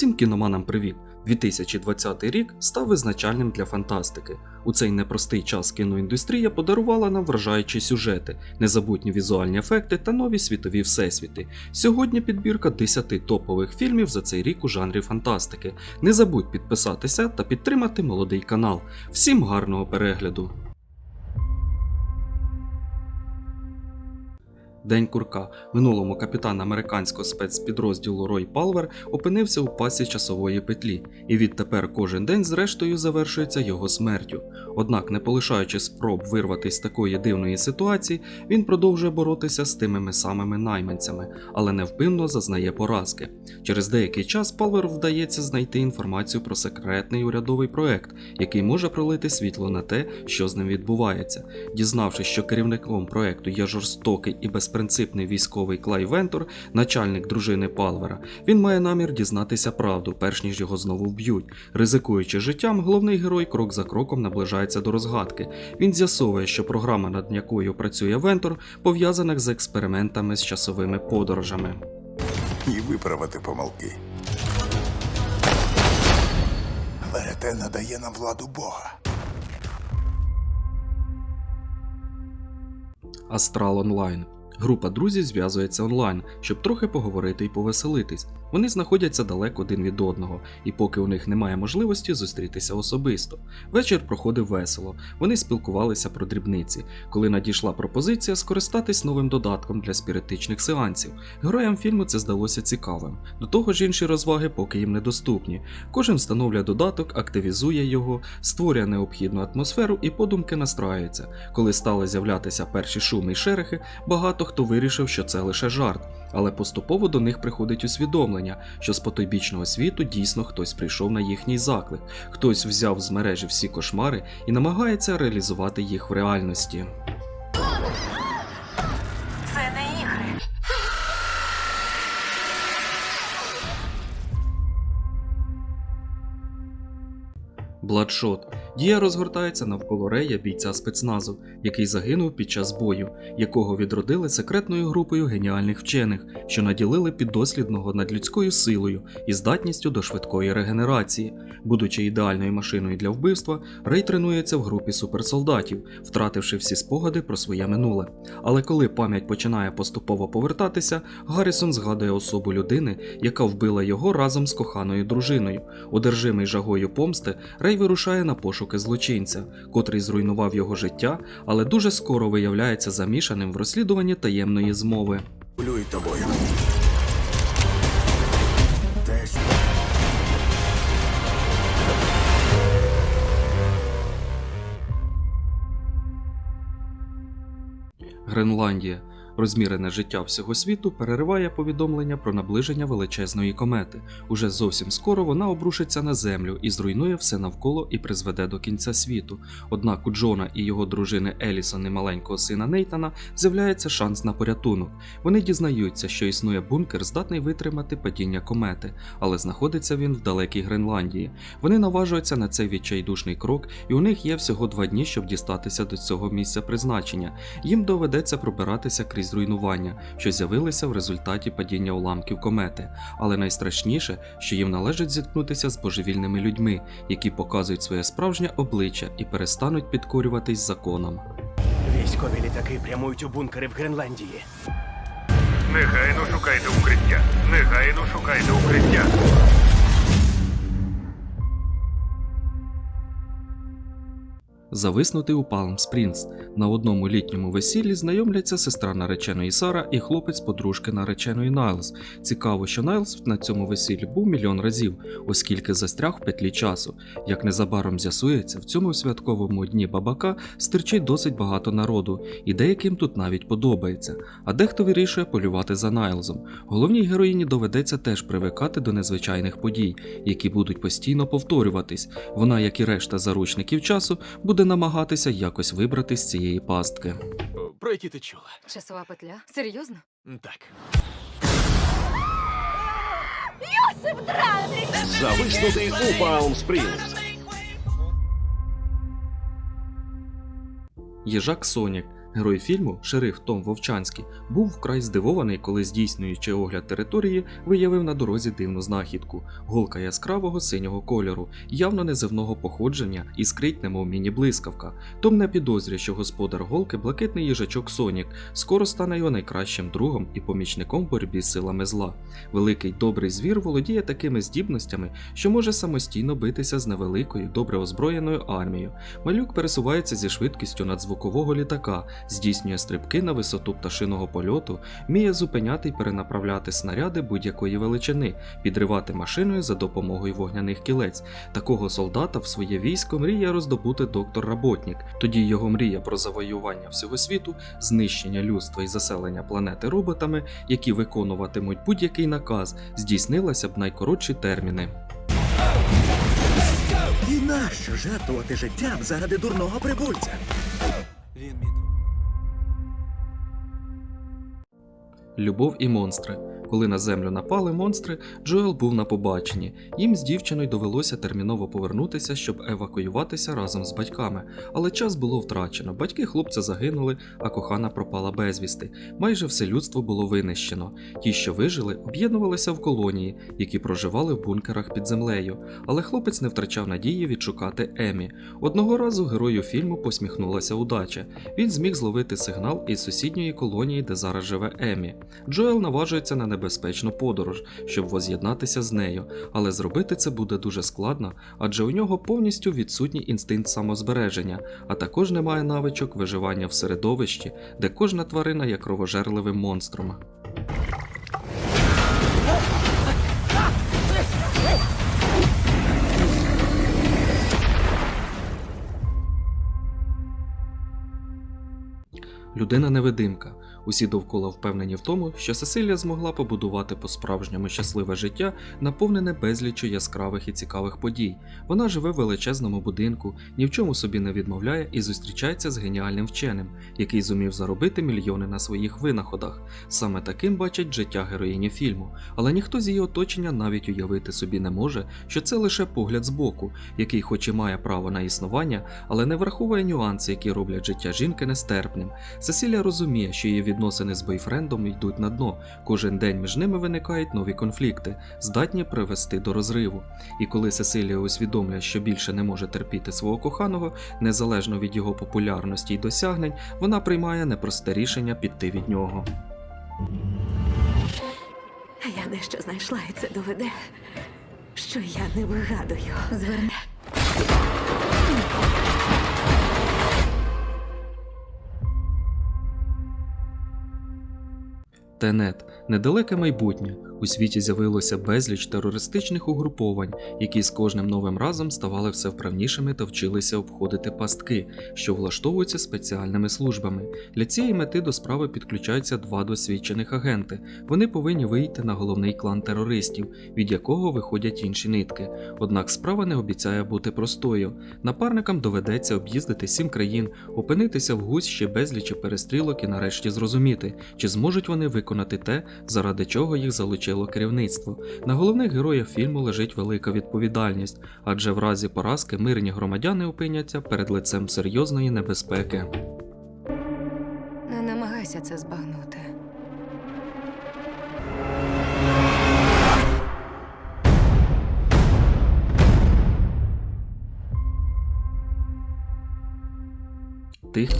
Усім кіноманам привіт! 2020 рік став визначальним для фантастики. У цей непростий час кіноіндустрія подарувала нам вражаючі сюжети, незабутні візуальні ефекти та нові світові всесвіти. Сьогодні підбірка 10 топових фільмів за цей рік у жанрі фантастики. Не забудь підписатися та підтримати молодий канал. Всім гарного перегляду! День курка. Минулому капітан американського спецпідрозділу Рой Палвер опинився у пасі часової петлі, і відтепер кожен день зрештою завершується його смертю. Однак, не полишаючи спроб вирватися з такої дивної ситуації, він продовжує боротися з тими самими найманцями, але невпинно зазнає поразки. Через деякий час Палверу вдається знайти інформацію про секретний урядовий проект, який може пролити світло на те, що з ним відбувається. Дізнавшись, що керівником проекту є жорстокий і безпринципний військовий Клай Вентур, начальник дружини Палвера, він має намір дізнатися правду, перш ніж його знову вб'ють. Ризикуючи життям, головний герой крок за кроком наближається до розгадки. Він з'ясовує, що програма, над якою працює Вентур, пов'язана з експериментами з часовими подорожами. і виправити помилки. Верете надає нам владу Бога. Астрал Онлайн. Група друзів зв'язується онлайн, щоб трохи поговорити і повеселитись. Вони знаходяться далеко один від одного, і поки у них немає можливості зустрітися особисто. Вечір проходив весело. Вони спілкувалися про дрібниці, коли надійшла пропозиція скористатись новим додатком для спіритичних сеансів. Героям фільму це здалося цікавим. До того ж, інші розваги поки їм недоступні. Кожен встановлює додаток, активізує його, створює необхідну атмосферу і подумки настраюється. Коли стали з'являтися перші шуми й шерехи, багато хто вирішив, що це лише жарт, але поступово до них приходить усвідомлення, що з потойбічного світу дійсно хтось прийшов на їхній заклик, хтось взяв з мережі всі кошмари і намагається реалізувати їх в реальності. Це не ігри. Бладшот. Дія розгортається навколо Рея, бійця спецназу, який загинув під час бою, якого відродили секретною групою геніальних вчених, що наділили піддослідного над людською силою і здатністю до швидкої регенерації. Будучи ідеальною машиною для вбивства, Рей тренується в групі суперсолдатів, втративши всі спогади про своє минуле. Але коли пам'ять починає поступово повертатися, Гаррісон згадує особу людини, яка вбила його разом з коханою дружиною. Одержимий жагою помсти, Рей вирушає на пошуки злочинця, котрий зруйнував його життя, але дуже скоро виявляється замішаним в розслідуванні таємної змови. Плюй тобою. Гренландія. Розмірене життя всього світу перериває повідомлення про наближення величезної комети. Уже зовсім скоро вона обрушиться на землю і зруйнує все навколо і призведе до кінця світу. Однак у Джона і його дружини Елісон і маленького сина Нейтана з'являється шанс на порятунок. Вони дізнаються, що існує бункер, здатний витримати падіння комети, але знаходиться він в далекій Гренландії. Вони наважуються на цей відчайдушний крок, і у них є всього два дні, щоб дістатися до цього місця призначення. Їм доведеться пробиратися крізь руйнування, що з'явилися в результаті падіння уламків комети. Але найстрашніше, що їм належить зіткнутися з божевільними людьми, які показують своє справжнє обличчя і перестануть підкорюватись законам. Військові літаки прямують у бункери в Гренландії. Негайно шукайте укриття. Негайно шукайте укриття. Зависнути у Палм Спрінгс. На одному літньому весіллі знайомляться сестра нареченої Сара і хлопець подружки нареченої Найлз. Цікаво, що Найлз на цьому весіллі був мільйон разів, оскільки застряг в петлі часу. Як незабаром з'ясується, в цьому святковому дні бабака стирчить досить багато народу, і деяким тут навіть подобається. А дехто вирішує полювати за Найлзом. Головній героїні доведеться теж привикати до незвичайних подій, які будуть постійно повторюватись. Вона, як і решта заручників часу, буде намагатися якось вибрати з цієї пастки. Про які ти чула? Часова петля? Серйозно? Так. Зависнути у Палм Спрінгс. Їжак Сонік. Герой фільму, шериф Том Вовчанський, був вкрай здивований, коли здійснюючи огляд території, виявив на дорозі дивну знахідку голка яскравого синього кольору, явно неземного походження і скрить, немов міні-блискавка. Том не підозрює, що господар голки блакитний їжачок Сонік скоро стане його найкращим другом і помічником боротьбі з силами зла. Великий добрий звір володіє такими здібностями, що може самостійно битися з невеликою, добре озброєною армією. Малюк пересувається зі швидкістю надзвукового літака, здійснює стрибки на висоту пташиного польоту, вміє зупиняти і перенаправляти снаряди будь-якої величини, підривати машиною за допомогою вогняних кілець. Такого солдата в своє військо мріє роздобути доктор Работнік. Тоді його мрія про завоювання всього світу, знищення людства і заселення планети роботами, які виконуватимуть будь-який наказ, здійснилася б найкоротші терміни. І нащо жертвувати життям заради дурного прибульця? Любов і монстри. Коли на землю напали монстри, Джоел був на побаченні. Їм з дівчиною довелося терміново повернутися, щоб евакуюватися разом з батьками. Але час було втрачено. Батьки хлопця загинули, а кохана пропала безвісти. Майже все людство було винищено. Ті, що вижили, об'єднувалися в колонії, які проживали в бункерах під землею. Але хлопець не втрачав надії відшукати Емі. Одного разу герою фільму посміхнулася удача. Він зміг зловити сигнал із сусідньої колонії, де зараз живе Емі. Джоел наважується на небезпечну подорож, щоб воз'єднатися з нею, але зробити це буде дуже складно, адже у нього повністю відсутній інстинкт самозбереження, а також немає навичок виживання в середовищі, де кожна тварина є кровожерливим монстром. Людина-невидимка. Усі довкола впевнені в тому, що Сесилія змогла побудувати по-справжньому щасливе життя, наповнене безліччю яскравих і цікавих подій. Вона живе в величезному будинку, ні в чому собі не відмовляє і зустрічається з геніальним вченим, який зумів заробити мільйони на своїх винаходах. Саме таким бачить життя героїні фільму, але ніхто з її оточення навіть уявити собі не може, що це лише погляд збоку, який, хоч і має право на існування, але не враховує нюанси, які роблять життя жінки нестерпним. Сесілія розуміє, що її відносини з бойфрендом йдуть на дно. Кожен день між ними виникають нові конфлікти, здатні привести до розриву. І коли Сесилія усвідомлює, що більше не може терпіти свого коханого, незалежно від його популярності й досягнень, вона приймає непросте рішення піти від нього. Я дещо знайшла, і це доведе, що я не вигадую. Зверни. Тенет недалеке майбутнє. У світі з'явилося безліч терористичних угруповань, які з кожним новим разом ставали все вправнішими та вчилися обходити пастки, що влаштовуються спеціальними службами. Для цієї мети до справи підключаються два досвідчених агенти. Вони повинні вийти на головний клан терористів, від якого виходять інші нитки. Однак справа не обіцяє бути простою. Напарникам доведеться об'їздити сім країн, опинитися в гущі безлічі перестрілок і нарешті зрозуміти, чи зможуть вони виконати те, заради чого їх залучило керівництво. На головних героях фільму лежить велика відповідальність, адже в разі поразки мирні громадяни опиняться перед лицем серйозної небезпеки. Не намагайся це збагнути. Тих,